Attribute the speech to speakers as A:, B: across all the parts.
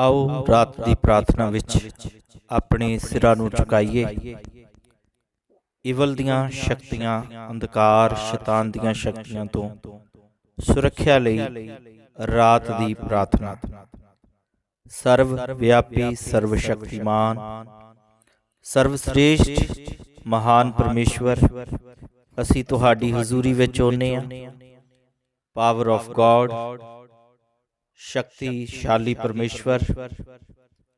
A: ਆਓ ਰਾਤ ਦੀ ਪ੍ਰਾਰਥਨਾ ਵਿੱਚ ਆਪਣੇ ਸਿਰਾਂ ਨੂੰ ਝੁਕਾਈਏ। ਇਵਲ ਦੀਆਂ ਸ਼ਕਤੀਆਂ, ਅੰਧਕਾਰ, ਸ਼ੈਤਾਨ ਦੀਆਂ ਸ਼ਕਤੀਆਂ ਤੋਂ ਸੁਰੱਖਿਆ ਲਈ ਰਾਤ ਦੀ ਪ੍ਰਾਰਥਨਾ। ਸਰਵ ਵਿਆਪੀ, ਸਰਵ ਸ਼ਕਤੀਮਾਨ, ਸਰਵ ਸ੍ਰੇਸ਼ਟ, ਮਹਾਨ ਪਰਮੇਸ਼ਵਰ, ਅਸੀਂ ਤੁਹਾਡੀ ਹਜ਼ੂਰੀ ਵਿੱਚ ਆਉਂਦੇ ਹਾਂ। ਪਾਵਰ ਆਫ ਗੋਡ ਸ਼ਕਤੀਸ਼ਾਲੀ ਪਰਮੇਸ਼ਵਰ।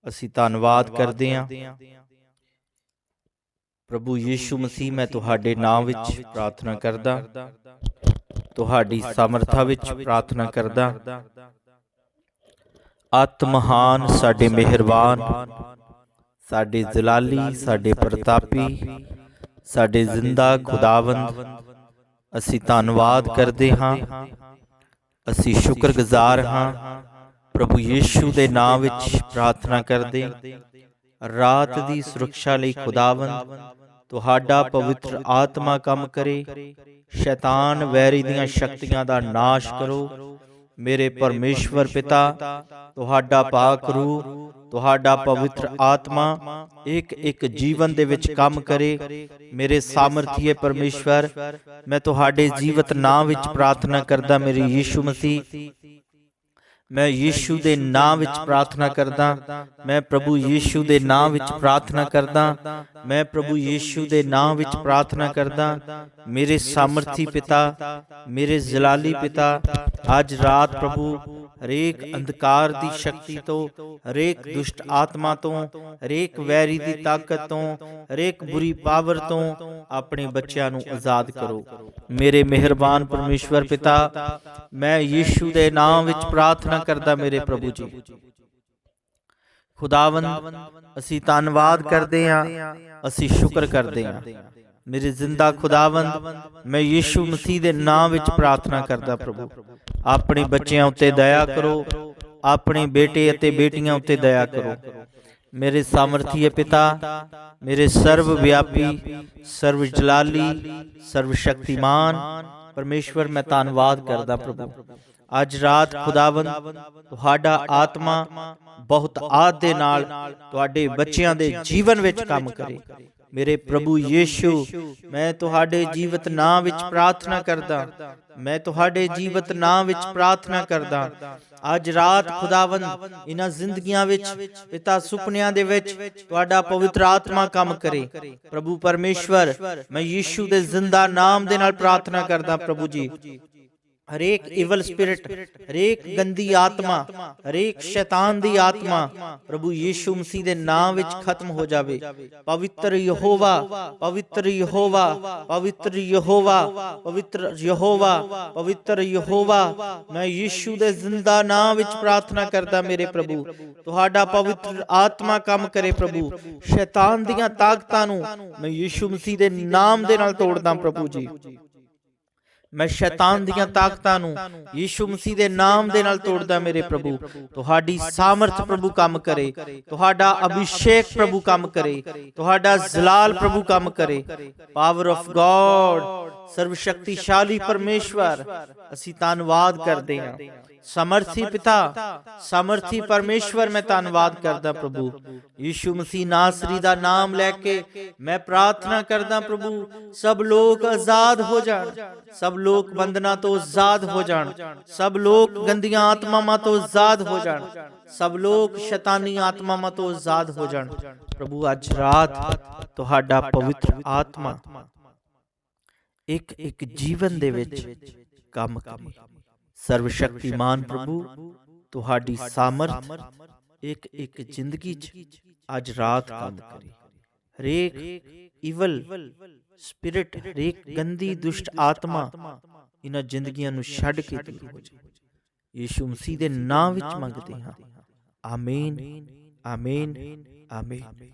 A: ਅਸੀਂ ਧੰਨਵਾਦ ਕਰਦੇ ਹਾਂ। ਪ੍ਰਭੂ ਯੀਸ਼ੂ ਮਸੀਹ ਮੈਂ ਤੁਹਾਡੇ ਨਾਮ ਵਿੱਚ ਪ੍ਰਾਰਥਨਾ ਕਰਦਾ। ਤੁਹਾਡੀ ਸਮਰੱਥਾ ਵਿੱਚ ਪ੍ਰਾਰਥਨਾ ਕਰਦਾ। ਆਤਮਹਾਨ ਸਾਡੇ ਮਿਹਰਬਾਨ। ਸਾਡੇ ਜਲਾਲੀ ਸਾਡੇ ਪ੍ਰਤਾਪੀ। ਸਾਡੇ ਜ਼ਿੰਦਾ ਖੁਦਾਵੰਦ। ਅਸੀਂ ਧੰਨਵਾਦ ਕਰਦੇ ਹਾਂ। ਅਸੀਂ ਸ਼ੁਕਰਗੁਜ਼ਾਰ ਹਾਂ। ਪ੍ਰਭੂ ਯੀਸ਼ੂ ਦੇ ਨਾਮ ਵਿੱਚ ਪ੍ਰਾਰਥਨਾ ਕਰਦੇ ਰਾਤ ਦੀ ਸੁਰੱਖਿਆ ਲਈ ਖੁਦਾਵੰਦ ਤੁਹਾਡਾ ਪਵਿੱਤਰ ਆਤਮਾ ਕੰਮ ਕਰੇ। ਸ਼ੈਤਾਨ ਵੈਰੀ ਦੀਆਂ ਸ਼ਕਤੀਆਂ ਦਾ ਨਾਸ਼ ਕਰੋ। ਮੇਰੇ ਪਰਮੇਸ਼ਵਰ ਪਿਤਾ ਤੁਹਾਡਾ ਪਾਕ ਰੂਹ ਤੁਹਾਡਾ ਪਵਿੱਤਰ ਆਤਮਾ ਇੱਕ ਇੱਕ ਜੀਵਨ ਦੇ ਵਿੱਚ ਕੰਮ ਕਰੇ ਮੇਰੇ ਸਾਮਰਥੀਏ ਪਰਮੇਸ਼ਵਰ ਮੈਂ ਤੁਹਾਡੇ ਜੀਵਤ ਨਾਮ ਵਿੱਚ ਪ੍ਰਾਰਥਨਾ ਕਰਦਾ ਮੇਰੇ ਯੀਸ਼ੂ ਮਸੀਹ। ਮੈਂ ਯੀਸ਼ੂ ਦੇ ਨਾਮ ਵਿੱਚ ਪ੍ਰਾਰਥਨਾ ਕਰਦਾ। ਮੈਂ ਪ੍ਰਭੂ ਯੀਸ਼ੂ ਦੇ ਨਾਮ ਵਿੱਚ ਪ੍ਰਾਰਥਨਾ ਕਰਦਾ। ਮੈਂ ਪ੍ਰਭੂ ਯੀਸ਼ੂ ਦੇ ਨਾਮ ਵਿੱਚ ਪ੍ਰਾਰਥਨਾ ਕਰਦਾ। ਮੇਰੇ ਸਾਮਰਥੀ ਪਿਤਾ ਮੇਰੇ ਜਲਾਲੀ ਪਿਤਾ ਅੱਜ ਰਾਤ ਪ੍ਰਭੂ ਹਰੇਕ ਅੰਧਕਾਰ ਦੀ ਸ਼ਕਤੀ ਤੋਂ ਹਰੇਕ ਦੁਸ਼ਟ ਆਤਮਾ ਤੋਂ ਹਰੇਕ ਵੈਰੀ ਦੀ ਤਾਕਤ ਤੋਂ ਹਰੇਕ ਬੁਰੀ ਪਾਵਰ ਤੋਂ ਆਪਣੇ ਬੱਚਿਆਂ ਨੂੰ ਆਜ਼ਾਦ ਕਰੋ। ਮੇਰੇ ਮਿਹਰਬਾਨ ਪਰਮੇਸ਼ਵਰ ਪਿਤਾ, ਮੈਂ ਯੀਸ਼ੂ ਦੇ ਨਾਮ ਵਿੱਚ ਪ੍ਰਾਰਥਨਾ ਕਰਦਾ ਮੇਰੇ ਪ੍ਰਭੂ ਜੀ। ਖੁਦਾਵੰਦ, ਅਸੀਂ ਧੰਨਵਾਦ ਕਰਦੇ ਹਾਂ, ਅਸੀਂ ਸ਼ੁਕਰ ਕਰਦੇ ਹਾਂ। ਮੇਰੇ ਜ਼ਿੰਦਾ ਖੁਦਾਵੰਦ, ਮੈਂ ਯੀਸ਼ੂ ਮਸੀਹ ਦੇ ਨਾਮ ਵਿੱਚ ਪ੍ਰਾਰਥਨਾ ਕਰਦਾ ਪ੍ਰਭੂ। ਆਪਣੇ ਬੱਚਿਆਂ ਉੱਤੇ ਦਇਆ ਕਰੋ, ਆਪਣੇ ਬੇਟੇ ਅਤੇ ਬੇਟੀਆਂ ਉੱਤੇ ਦਇਆ ਕਰੋ। ਮੇਰੇ ਸਾਮਰਥੀਏ ਪਿਤਾ, ਮੇਰੇ ਸਰਵ ਵਿਆਪੀ, ਸਰਵ ਜਲਾਲੀ, ਸਰਵ ਸ਼ਕਤੀਮਾਨ, ਪਰਮੇਸ਼ਵਰ, ਮੈਂ ਧੰਨਵਾਦ ਕਰਦਾ ਪ੍ਰਭੂ। ਅੱਜ ਰਾਤ ਖੁਦਾਵੰਦ, ਤੁਹਾਡਾ ਆਤਮਾ ਬਹੁਤ ਆਦ ਦੇ ਨਾਲ, ਤੁਹਾਡੇ ਬੱਚਿਆਂ ਦੇ ਜੀਵਨ ਵਿੱਚ ਕੰਮ ਕਰੇ। ਮੇਰੇ ਪ੍ਰਭੂ ਯੀਸ਼ੂ ਮੈਂ ਤੁਹਾਡੇ ਜੀਵਤ ਨਾਮ ਵਿੱਚ ਪ੍ਰਾਰਥਨਾ ਕਰਦਾ। ਮੈਂ ਤੁਹਾਡੇ ਜੀਵਤ ਨਾਮ ਵਿੱਚ ਪ੍ਰਾਰਥਨਾ ਕਰਦਾ। ਅੱਜ ਰਾਤ ਖੁਦਾਵੰਦ ਇਹਨਾਂ ਜ਼ਿੰਦਗੀਆਂ ਵਿੱਚ ਪਿਤਾ ਸੁਪਨਿਆਂ ਦੇ ਵਿੱਚ ਤੁਹਾਡਾ ਪਵਿੱਤਰ ਆਤਮਾ ਕੰਮ ਕਰੇ। ਪ੍ਰਭੂ ਪਰਮੇਸ਼ਵਰ ਮੈਂ ਯੀਸ਼ੂ ਦੇ ਜ਼ਿੰਦਾ ਨਾਮ ਦੇ ਨਾਲ ਪ੍ਰਾਰਥਨਾ ਕਰਦਾ ਪ੍ਰਭੂ ਜੀ। ਹਰੇਕ ਇਵਲ ਸਪਿਰਿਟ ਹਰੇਕ ਗੰਦੀ ਆਤਮਾ ਹਰੇਕ ਸ਼ੈਤਾਨ ਦੀ ਆਤਮਾ ਪ੍ਰਭੂ ਯੀਸ਼ੂ ਮਸੀਹ ਦੇ ਨਾਮ ਵਿੱਚ ਖਤਮ ਹੋ ਜਾਵੇ। ਪਵਿੱਤਰ ਯਹੋਵਾ ਪਵਿੱਤਰ ਯਹੋਵਾ ਪਵਿੱਤਰ ਯਹੋਵਾ ਪਵਿੱਤਰ ਯਹੋਵਾ ਪਵਿੱਤਰ ਯਹੋਵਾ। ਮੈਂ ਯੀਸ਼ੂ ਦੇ ਜ਼ਿੰਦਾ ਨਾਮ ਵਿੱਚ ਪ੍ਰਾਰਥਨਾ ਕਰਦਾ ਮੇਰੇ ਪ੍ਰਭੂ। ਤੁਹਾਡਾ ਪਵਿੱਤਰ ਆਤਮਾ ਕੰਮ ਕਰੇ ਪ੍ਰਭੂ। ਸ਼ੈਤਾਨ ਦੀਆਂ ਤਾਕਤਾਂ ਨੂੰ ਮੈਂ ਯੀਸ਼ੂ ਮਸੀਹ ਦੇ ਨਾਮ ਦੇ ਨਾਲ ਤੋੜਦਾ ਪ੍ਰਭੂ ਜੀ। ਮੈਂ ਸ਼ੈਤਾਨ ਦੀਆਂ ਤਾਕਤਾਂ ਨੂੰ, ਯੀਸ਼ੂ ਮਸੀਹ ਦੇ ਨਾਮ ਦੇ ਨਾਲ ਤੋੜਦਾ ਮੇਰੇ ਪ੍ਰਭੂ। ਤੁਹਾਡੀ ਸਾਮਰਥ ਪ੍ਰਭੂ ਕੰਮ ਕਰੇ, ਤੁਹਾਡਾ ਅਭਿਸ਼ੇਕ ਪ੍ਰਭੂ ਕੰਮ ਕਰੇ, ਤੁਹਾਡਾ ਜ਼ਲਾਲ ਪ੍ਰਭੂ ਕੰਮ ਕਰੇ। ਪਾਵਰ ਆਫ ਗੋਡ ਸਰਵ ਸ਼ਕਤੀਸ਼ਾਲੀ ਪਰਮੇਸ਼ਵਰ ਅਸੀਂ ਧੰਨਵਾਦ ਕਰਦੇ ਹਾਂ ਸਮਰਥੀ ਪਿਤਾ ਸਮਰਥੀ ਪਰਮੇਸ਼ਵਰ ਮੈਂ ਧੰਨਵਾਦ ਕਰਦਾ ਪ੍ਰਭੂ ਯੀਸ਼ੂ ਮਸੀਹ ਨਾਸਰੀ ਦਾ ਨਾਮ ਲੈ ਕੇ ਮੈਂ ਪ੍ਰਾਰਥਨਾ ਕਰਦਾ ਪ੍ਰਭੂ ਸਭ ਲੋਕ ਆਜ਼ਾਦ ਹੋ ਜਾਣ ਸਭ ਲੋਕ ਬੰਧਨਾਂ ਤੋਂ ਆਜ਼ਾਦ ਹੋ ਜਾਣ ਸਭ ਲੋਕ ਗੰਦੀਆਂ ਆਤਮਾਵਾਂ ਤੋਂ ਆਜ਼ਾਦ ਹੋ ਜਾਣ ਸਭ ਲੋਕ ਸ਼ੈਤਾਨੀ ਆਤਮਾਵਾਂ ਤੋਂ ਆਜ਼ਾਦ ਹੋ ਜਾਣ ਪ੍ਰਭੂ ਅੱਜ ਰਾਤ ਤੁਹਾਡਾ ਪਵਿੱਤਰ ਆਤਮਾ ਇੱਕ ਇੱਕ ਜੀਵਨ ਦੇ ਵਿੱਚ ਕੰਮ ਕਰੇ ਸਰਵ ਸ਼ਕਤੀਮਾਨ ਪ੍ਰਭੂ ਤੁਹਾਡੀ ਸਾਮਰਥ ਇੱਕ ਇੱਕ ਜ਼ਿੰਦਗੀ 'ਚ ਅੱਜ ਰਾਤ ਕੰਮ ਕਰੇ ਹਰੇਕ ਇਵਲ ਸਪਿਰਿਟ ਹਰੇਕ ਗੰਦੀ ਦੁਸ਼ਟ ਆਤਮਾ ਇਹਨਾਂ ਜ਼ਿੰਦਗੀਆਂ ਨੂੰ ਛੱਡ ਕੇ ਦੂਰ ਹੋ ਜਾਏ ਯੀਸ਼ੂ ਮਸੀਹ ਦੇ ਨਾਮ ਵਿੱਚ ਮੰਗਦੇ ਹਾਂ। ਆਮੀਨ ਆਮੀਨ। ਆਮੀਨ।